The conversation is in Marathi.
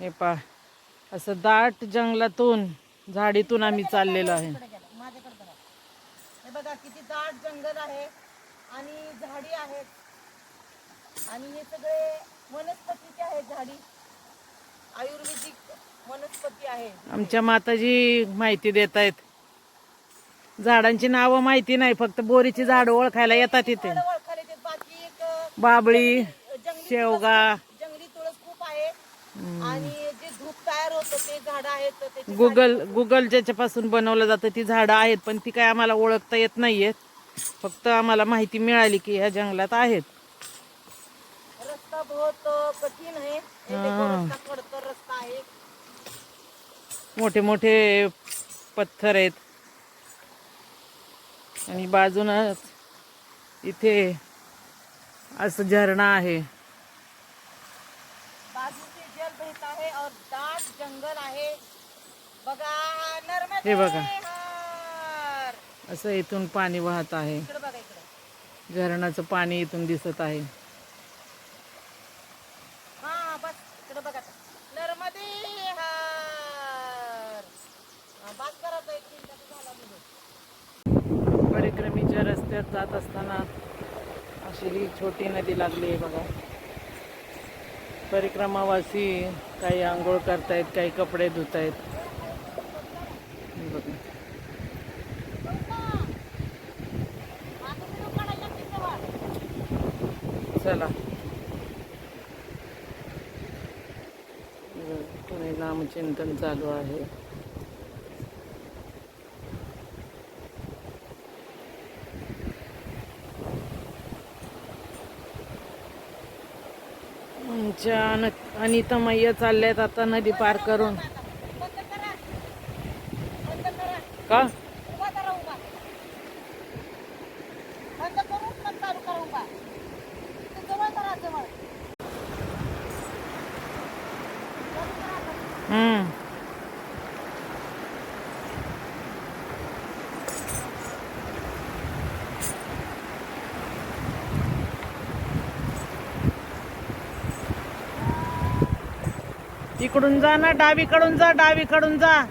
हे पा असं दाट जंगलातून झाडीतून आम्ही चाललेलो आहे. बघा. हे बघा किती दाट जंगल आहे आणि झाडी आहेत. आणि हे सगळे वनस्पतीचे आहेत झाडी आयुर्वेदिक वनस्पती आहे. आमच्या माताजी माहिती देत आहेत झाडांची नावं माहिती नाही फक्त बोरीची झाड ओळखायला येतात इथे. बाबळी शेवगा तुळस- जंगली तुळस खूप आहे आणि जे धूप तयार होतं ते झाड आहेत गुगल गुगल ज्याच्यापासून बनवलं जातं ती झाडं आहेत पण ती काय आम्हाला ओळखता येत नाहीयेत फक्त आम्हाला माहिती मिळाली की ह्या जंगलात आहेत. रस्ता बहुत कठीण आहे. हे देखो रस्ता खडतर रस्ता आहे. मोठे मोठे पत्थर आहेत. आणि बाजूनच इथे असं झरणा आहे. बहता है और दाट जंगल आहे. बघा नर्मदे हे बघा. हर. असं इथून पाणी वाहत आहे. इकडे बघा इकडे. झरणाचं पाणी इथून दिसत आहे. हा बस. इकडे बघा. आता. नर्मदे हर. हा, बस करा तो एक मिनिटाचा झाला परिक्रमेच्या रस्त्यात जात असताना अशी ही छोटी नदी लागली आहे बघा. परिक्रमावासी काही आंघोळ करतायत काही कपडे धुत आहेत चला. पुणे नामचिंतन चालू आहे. आमच्या न अनिता मैया चालल्यात आता नदी पार करून. का? इकडून जा ना डावीकडून जा डावीकडून जा.